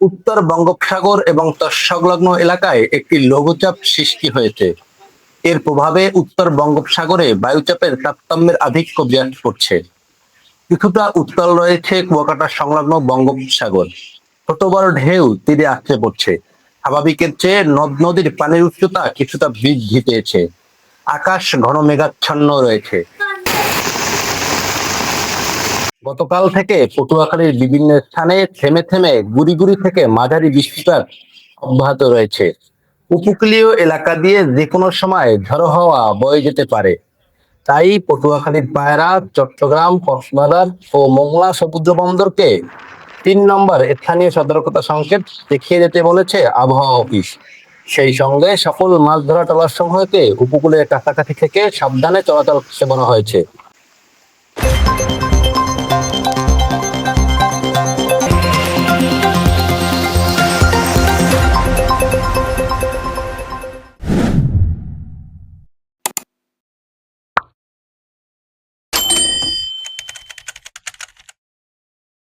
উত্তর বঙ্গোপসাগর এবং তৎসংলগ্ন এলাকায় একটি লঘুচাপ সৃষ্টি হয়েছে। এর প্রভাবে উত্তর বঙ্গোপসাগরে বায়ুচাপের তারতম্যের আধিক্য বিরাজ করছে। কিছুটা উত্তাল রয়েছে কুয়াকাটা সংলগ্ন বঙ্গোপসাগর। ছোট বড় ঢেউ তীরে আসতে পড়ছে। স্বাভাবিকের চেয়ে নদ নদীর পানির উচ্চতা কিছুটা বৃদ্ধি পেয়েছে। আকাশ ঘন মেঘাচ্ছন্ন রয়েছে। গতকাল থেকে পটুয়াখালীর বিভিন্ন স্থানে থেমে থেমে গুড়ি গুড়ি থেকে মাঝারি বৃষ্টিপাত অব্যাহত রয়েছে। উপকূলীয় এলাকা দিয়ে যে কোনো সময় ঝড়ো হাওয়া বয়ে যেতে পারে। তাই পটুয়াখালীর পায়রা, চট্টগ্রাম, কক্সবাজার ও মোংলা সমুদ্র বন্দরকে তিন নম্বর স্থানীয় সতর্কতা সংকেত দেখিয়ে যেতে বলেছে আবহাওয়া অফিস। সেই সঙ্গে সকল মাছ ধরা ট্রলার সমূহকে উপকূলের কাছাকাছি থেকে সাবধানে চলাচল করতে বলা হয়েছে।